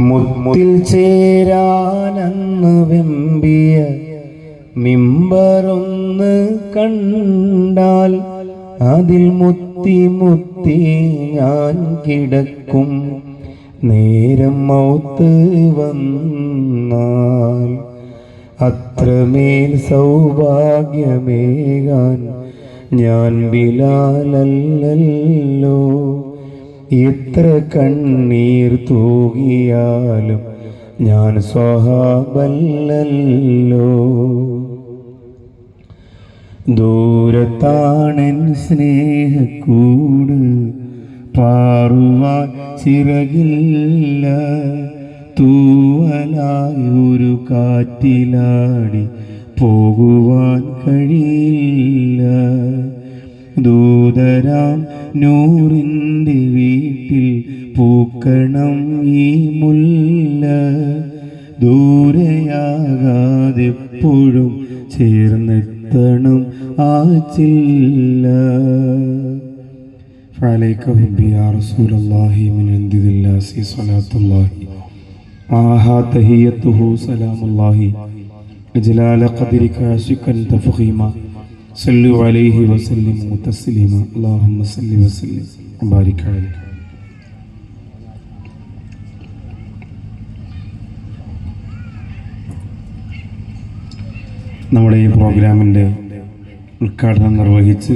മുത്തിൽ ചേരാനന്ന് വെമ്പിയ മിമ്പറൊന്ന് കണ്ടാൽ അതിൽ മുത്തി മുത്തി ഞാൻ കിടക്കും. നേരം മൗത്ത് വന്നാൽ അത്രമേൽ സൗഭാഗ്യമേകാൻ ഞാൻ ബിലാലല്ലോ എത്ര കണ്ണീർ തൂകിയാലും ഞാൻ സ്വഹാബല്ലല്ലോ. ദൂരത്താണൻ സ്നേഹക്കൂട് പാറുവാൻ ചിറകില്ല. തൂവലായൊരു കാറ്റിലാടി പോകുവാൻ കഴിയില്ല. ദൂതരാം നൂറിൻ പൂക്കണം ഈ മുല്ല ദൂരെയാകാതെപ്പോഴും ചേർന്നെത്തണം ആ ചില്ല فعليك بي يا رسول الله من عند الله صلاة الله معها تهيته سلام الله جلال قدرك عاشقا تفخيما صلوا عليه وسلموا تسليما اللهم صل وسلم وبارك عليه നമ്മുടെ ഈ പ്രോഗ്രാമിന്റെ ഉദ്ഘാടനം നിർവഹിച്ച്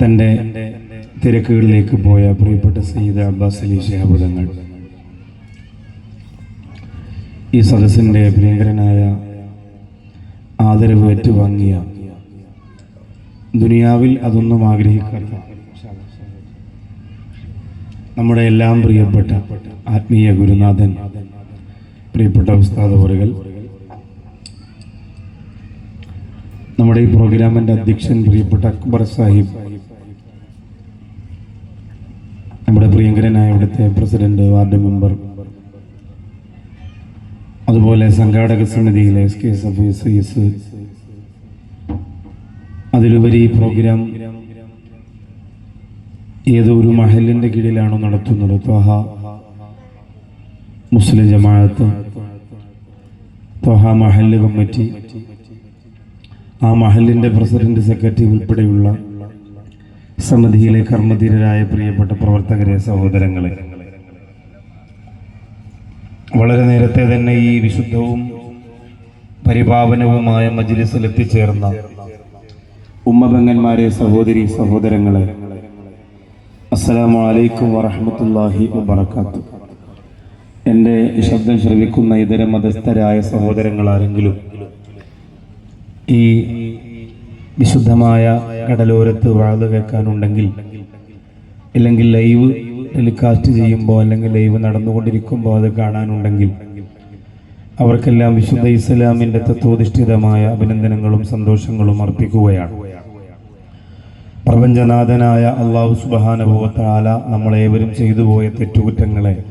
തന്റെ തിരക്കുകളിലേക്ക് പോയ പ്രിയപ്പെട്ട സയ്യിദ് അബ്ബാസ് അലി ശഹാബുദങ്ങൾ ഈ സദസ്സിന്റെ പ്രിയങ്കരനായ ആദരവ് ഏറ്റുവാങ്ങിയ ദുനിയാവിൽ അതൊന്നും ആഗ്രഹിക്കാത്ത നമ്മുടെ എല്ലാം പ്രിയപ്പെട്ട ആത്മീയ ഗുരുനാഥൻ പ്രിയപ്പെട്ട ഉസ്താദ് നമ്മുടെ ഈ പ്രോഗ്രാമിന്റെ അധ്യക്ഷൻ പ്രിയപ്പെട്ട അക്ബർ സാഹിബ് നമ്മുടെ പ്രിയങ്കരനായ ഇവിടുത്തെ പ്രസിഡന്റ് വാർഡ് മെമ്പർ അതുപോലെ സംഘാടക സമിതിയിലെ S K S F S S അതിലുപരി ഈ പ്രോഗ്രാം ഏതോ ഒരു മഹലിന്റെ കീഴിലാണോ നടത്തുന്നത്? ത്വഹ മുസ്ലിം ജമാഅത്ത് ത്വഹ മഹൽ കമ്മിറ്റി ആ മഹലിന്റെ പ്രസിഡന്റ് സെക്രട്ടറി ഉൾപ്പെടെയുള്ള സമിതിയിലെ കർമ്മധീരരായ പ്രിയപ്പെട്ട പ്രവർത്തകരെ സഹോദരങ്ങളെ. വളരെ നേരത്തെ തന്നെ ഈ വിശുദ്ധവും പരിപാവനവുമായ മജ്ലിസിൽ എത്തിച്ചേർന്ന ഉമ്മബങ്ങന്മാരെ സഹോദരി സഹോദരങ്ങളെ അസ്സലാമു അലൈക്കും വറഹമത്തല്ലാഹി വബർക്കാത്തു എന്റെ ശബ്ദം ശ്രവിക്കുന്ന ഇതര മതസ്ഥരായ സഹോദരങ്ങൾ ആരെങ്കിലും ഈ വിശുദ്ധമായ കടലോരത്ത് വാഴ കേൾക്കാനുണ്ടെങ്കിൽ അല്ലെങ്കിൽ ലൈവ് ടെലികാസ്റ്റ് ചെയ്യുമ്പോൾ അല്ലെങ്കിൽ ലൈവ് നടന്നുകൊണ്ടിരിക്കുമ്പോൾ അത് കാണാനുണ്ടെങ്കിൽ അവർക്കെല്ലാം വിശുദ്ധ ഇസ്ലാമിന്റെ തത്വോധിഷ്ഠിതമായ അഭിനന്ദനങ്ങളും സന്തോഷങ്ങളും അർപ്പിക്കുകയാണ്. പ്രപഞ്ചനാഥനായ അള്ളാഹു സുബാനുഭവത്താല നമ്മളേവരും ചെയ്തു പോയ തെറ്റുകുറ്റങ്ങളെ